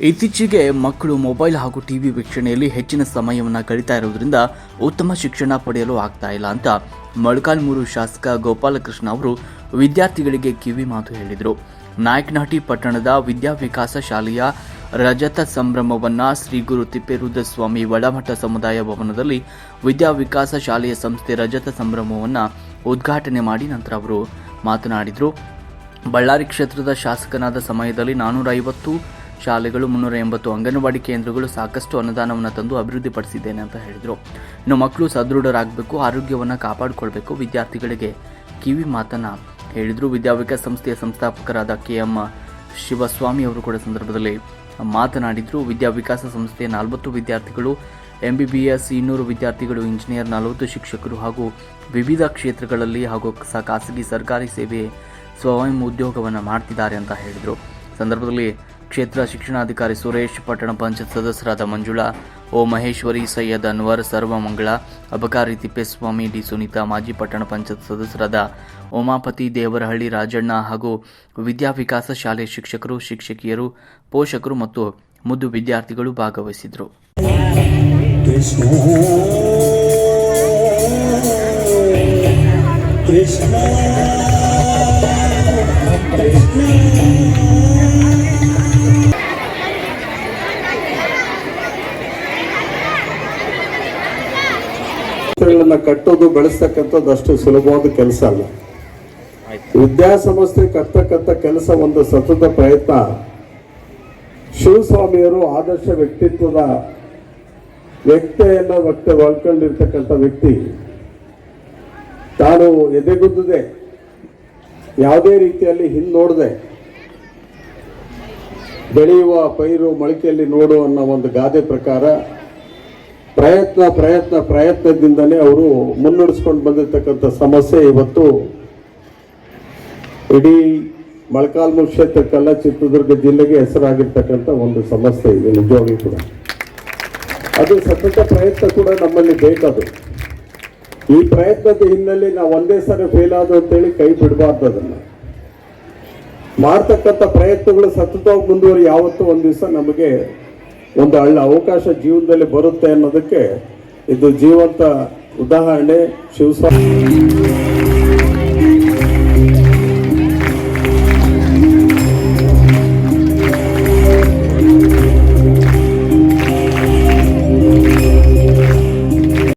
ಇತ್ತೀಚೆಗೆ ಮಕ್ಕಳು ಮೊಬೈಲ್ ಹಾಗೂ ಟಿವಿ ವೀಕ್ಷಣೆಯಲ್ಲಿ ಹೆಚ್ಚಿನ ಸಮಯವನ್ನು ಕಳೀತಾ ಇರುವುದರಿಂದ ಉತ್ತಮ ಶಿಕ್ಷಣ ಪಡೆಯಲು ಆಗ್ತಾ ಇಲ್ಲ ಅಂತ ಮೊಳಕಾಲ್ಮೂರು ಶಾಸಕ ಗೋಪಾಲಕೃಷ್ಣ ಅವರು ವಿದ್ಯಾರ್ಥಿಗಳಿಗೆ ಕಿವಿ ಮಾತು ಹೇಳಿದರು. ನಾಯಕನಹಟ್ಟಿ ಪಟ್ಟಣದ ವಿದ್ಯಾವಿಕಾಸ ಶಾಲೆಯ ರಜತ ಸಂಭ್ರಮವನ್ನ ಶ್ರೀ ಗುರು ತಿಪ್ಪೇರುದ್ರಸ್ವಾಮಿ ಒಳಮಠ ಸಮುದಾಯ ಭವನದಲ್ಲಿ ವಿದ್ಯಾವಿಕಾಸ ಶಾಲೆಯ ಸಂಸ್ಥೆ ರಜತ ಸಂಭ್ರಮವನ್ನು ಉದ್ಘಾಟನೆ ಮಾಡಿ ನಂತರ ಅವರು ಮಾತನಾಡಿದರು. ಬಳ್ಳಾರಿ ಕ್ಷೇತ್ರದ ಶಾಸಕನಾದ ಸಮಯದಲ್ಲಿ ನಾನೂರ ಐವತ್ತು ಶಾಲೆಗಳು ಮುನ್ನೂರ ಎಂಬತ್ತು ಅಂಗನವಾಡಿ ಕೇಂದ್ರಗಳು ಸಾಕಷ್ಟು ಅನುದಾನವನ್ನು ತಂದು ಅಭಿವೃದ್ಧಿಪಡಿಸಿದ್ದೇನೆ ಅಂತ ಹೇಳಿದರು. ಇನ್ನು ಮಕ್ಕಳು ಸದೃಢರಾಗಬೇಕು, ಆರೋಗ್ಯವನ್ನು ಕಾಪಾಡಿಕೊಳ್ಬೇಕು, ವಿದ್ಯಾರ್ಥಿಗಳಿಗೆ ಕಿವಿ ಮಾತನ್ನು ಹೇಳಿದರು. ವಿದ್ಯಾವಿಕಾಸ ಸಂಸ್ಥೆಯ ಸಂಸ್ಥಾಪಕರಾದ ಕೆ ಎಂ ಶಿವಸ್ವಾಮಿ ಅವರು ಕೂಡ ಸಂದರ್ಭದಲ್ಲಿ ಮಾತನಾಡಿದರು. ವಿದ್ಯಾವಿಕಾಸ ಸಂಸ್ಥೆಯ ನಲವತ್ತು ವಿದ್ಯಾರ್ಥಿಗಳು ಎಂ ಬಿ ಬಿ ಎಸ್ ಇನ್ನೂರು ವಿದ್ಯಾರ್ಥಿಗಳು, ಇಂಜಿನಿಯರ್ ನಲವತ್ತು ಶಿಕ್ಷಕರು ಹಾಗೂ ವಿವಿಧ ಕ್ಷೇತ್ರಗಳಲ್ಲಿ ಹಾಗೂ ಖಾಸಗಿ ಸರ್ಕಾರಿ ಸೇವೆ ಸ್ವಯಂ ಉದ್ಯೋಗವನ್ನು ಮಾಡ್ತಿದ್ದಾರೆ ಅಂತ ಹೇಳಿದರು. ಸಂದರ್ಭದಲ್ಲಿ ಕ್ಷೇತ್ರ ಶಿಕ್ಷಣಾಧಿಕಾರಿ ಸುರೇಶ್, ಪಟ್ಟಣ ಪಂಚಾಯತ್ ಸದಸ್ಯರಾದ ಮಂಜುಳಾ, ಓ ಮಹೇಶ್ವರಿ, ಸೈಯದ್ ಅನ್ವರ್, ಸರ್ವಮಂಗಳ, ಅಬಕಾರಿ ತಿಪ್ಪೇಸ್ವಾಮಿ, ಡಿ ಸುನೀತಾ, ಮಾಜಿ ಪಟ್ಟಣ ಪಂಚಾಯತ್ ಸದಸ್ಯರಾದ ಉಮಾಪತಿ ದೇವರಹಳ್ಳಿ, ರಾಜಣ್ಣ ಹಾಗೂ ವಿದ್ಯಾವಿಕಾಸ ಶಾಲೆ ಶಿಕ್ಷಕರು, ಶಿಕ್ಷಕಿಯರು, ಪೋಷಕರು ಮತ್ತು ಮುದ್ದು ವಿದ್ಯಾರ್ಥಿಗಳು ಭಾಗವಹಿಸಿದರು ಕೃಷ್ಣ. ಕೃಷ್ಣ ಗಳನ್ನ ಕಟ್ಟೋದು ಬೆಳೆಸ್ತಕ್ಕಂಥದ್ದು ಅಷ್ಟು ಸುಲಭವಾದ ಕೆಲಸ ಅಲ್ಲ. ವಿದ್ಯಾಸಂಸ್ಥೆ ಕಟ್ತಕ್ಕಂಥ ಕೆಲಸ ಒಂದು ಸತತ ಪ್ರಯತ್ನ. ಶಿವಸ್ವಾಮಿಯವರು ಆದರ್ಶ ವ್ಯಕ್ತಿತ್ವದ ವ್ಯಕ್ತಿಯನ್ನು ವ್ಯಕ್ತಿ ಒಳ್ಕೊಂಡಿರ್ತಕ್ಕಂಥ ವ್ಯಕ್ತಿ. ತಾನು ಎದೆಗುದ್ದದೆ. ಯಾವುದೇ ರೀತಿಯಲ್ಲಿ ಹಿಂದೋಡದೆ ಬೆಳೆಯುವ ಪೈರು ಮೊಳಕೆಯಲ್ಲಿ ನೋಡು ಅನ್ನೋ ಒಂದು ಗಾದೆ ಪ್ರಕಾರ ಪ್ರಯತ್ನ ಪ್ರಯತ್ನ, ಪ್ರಯತ್ನದಿಂದಲೇ ಅವರು ಮುನ್ನಡೆಸ್ಕೊಂಡು ಬಂದಿರತಕ್ಕಂಥ ಸಮಸ್ಯೆ ಇವತ್ತು ಇಡೀ ಮೊಳಕಾಲ್ಮೂರು ಕ್ಷೇತ್ರಕ್ಕಲ್ಲ ಚಿತ್ರದುರ್ಗ ಜಿಲ್ಲೆಗೆ ಹೆಸರಾಗಿರ್ತಕ್ಕಂಥ ಒಂದು ಸಮಸ್ಯೆ ಇದೆ ನಿಜವಾಗಿ ಕೂಡ. ಅದು ಸತತ ಪ್ರಯತ್ನ ಕೂಡ ನಮ್ಮಲ್ಲಿ ಬೇಕದು. ಈ ಪ್ರಯತ್ನದ ಹಿನ್ನೆಲೆ ನಾವು ಒಂದೇ ಸಾರಿ ಫೇಲ್ ಆದ ಅಂತೇಳಿ ಕೈ ಬಿಡಬಾರ್ದು ಅದನ್ನು. ಮಾಡ್ತಕ್ಕಂಥ ಪ್ರಯತ್ನಗಳು ಸತತವಾಗಿ ಮುಂದುವರಿ ಯಾವತ್ತೂ ಒಂದು ದಿವಸ ನಮಗೆ ಒಂದು ಹಳ್ಳ ಅವಕಾಶ ಜೀವನದಲ್ಲಿ ಬರುತ್ತೆ ಅನ್ನೋದಕ್ಕೆ ಇದು ಜೀವಂತ ಉದಾಹರಣೆ ಶಿವಸ್ವಾಮಿ.